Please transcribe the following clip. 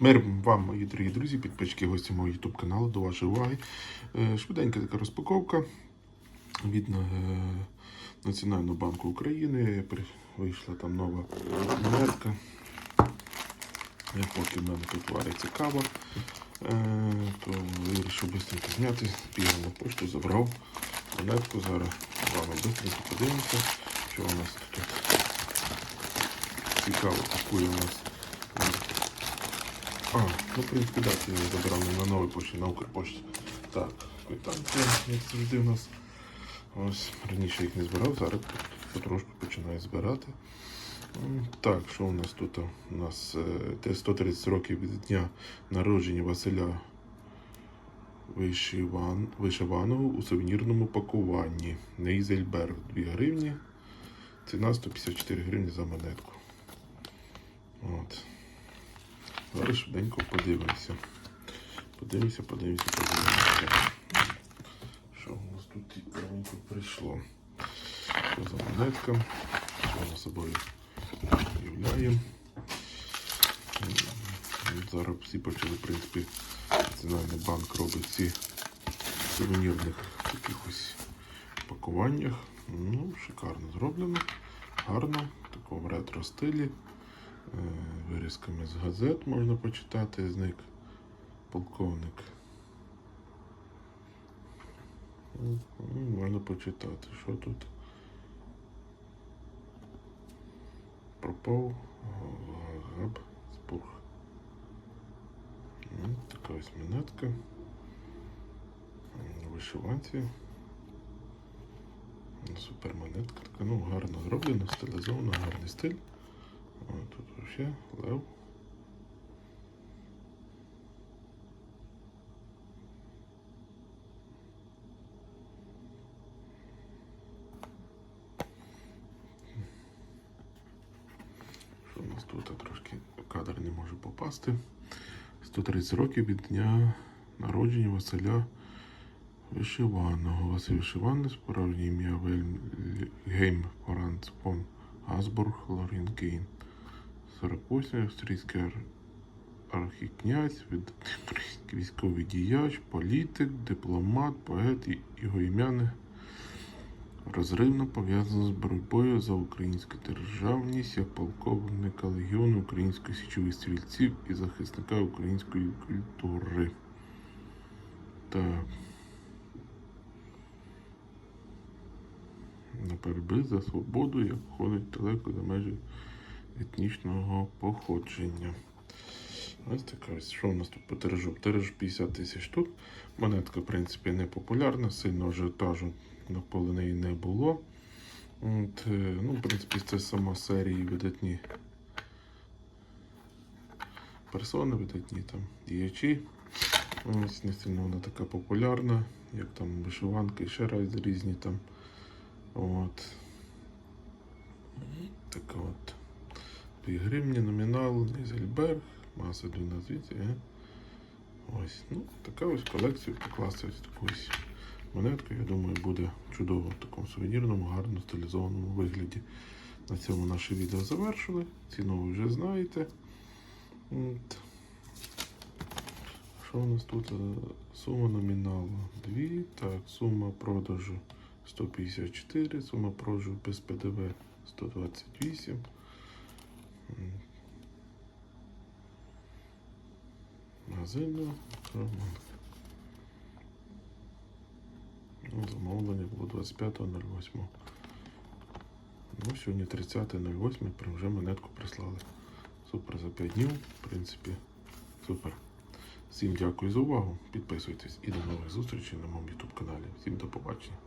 Мир вам, мої дорогі друзі, підписчики, гості мого YouTube каналу, до вашої уваги. Е, Швиденька така розпаковка від е, Національного банку України. Вийшла там нова монетка. Поки в мене тут вариться кава, е, то вирішив швидко зняти, бігав на пошту, забрав монетку. Зараз з швидко подивимося, що у нас тут цікаво пакує у нас. А, ну, в принципі, так, забрав не на новій пошті, на Укрпошті. Так, квитанція, як завжди у нас. Ось, раніше їх не збирав, зараз потрошку починаю збирати. Так, що у нас тут? У нас е, те 130 років від дня народження Василя Вишиван, Вишиваного у сувенірному пакуванні. Нейзельберг 2 гривні. Ціна 154 гривні за монетку. От. Зараз швиденько подивимося. Подивимося, подивимося, подивимося. Що у нас тут цікавенько прийшло? Що за монетка? Що вона собою являє? Зараз всі почали, в принципі, Національний банк робить ці сувенірних якихось пакуваннях. Ну, шикарно зроблено, гарно, в такому ретро стилі. Е, Вирізками з газет можна почитати, зник полковник. Ну, Можна почитати, що тут. Пропав габ. Ну, Така ось монетка. М, Вишиванці. Супер монетка. Така, ну, гарно зроблена, стилізована, гарний стиль. О, тут ще лев. Що у нас тут трошки кадр не може попасти. 130 років від дня народження Василя Вишиваного. Василь Вишиваний, справжнє ім'я Вельгейм Франц фон Гасбург Лорінгейн. 48 австрійський архікнязь, військовий діяч, політик, дипломат, поет і його ім'я розривно пов'язано з боротьбою за українську державність як полковника легіону українських січових стрільців і захисника української культури. Так. На боротьби за свободу, як ходить далеко за межі етнічного походження. Ось така ось. Що у нас тут по тиражу? Тираж 50 тисяч штук. Монетка, в принципі, не популярна, сильно ажіотажу навколо неї не було. От, е, ну, в принципі, це сама серії видатні персони, видатні там діячі. Ось не сильно вона така популярна, як там вишиванки, ще раз різні там. От. Така от. 2 гривні номінал, Нейзельберг, маса 12. Е? Ось. Ну, така ось колекція покласти ось таку ось монетку, я думаю, буде чудово в такому сувенірному, гарно стилізованому вигляді. На цьому наше відео завершили. Ціну ви вже знаєте. От. Що у нас тут? Е, Сума номіналу 2. Так, сума продажу 154, сума продажу без ПДВ 128. Магазину. Ну, Замовлення було 25.08. Ну, сьогодні 30.08, прям вже монетку прислали. Супер за 5 днів, в принципі, супер. Всім дякую за увагу. Підписуйтесь і до нових зустрічей на моєму YouTube каналі. Всім до побачення.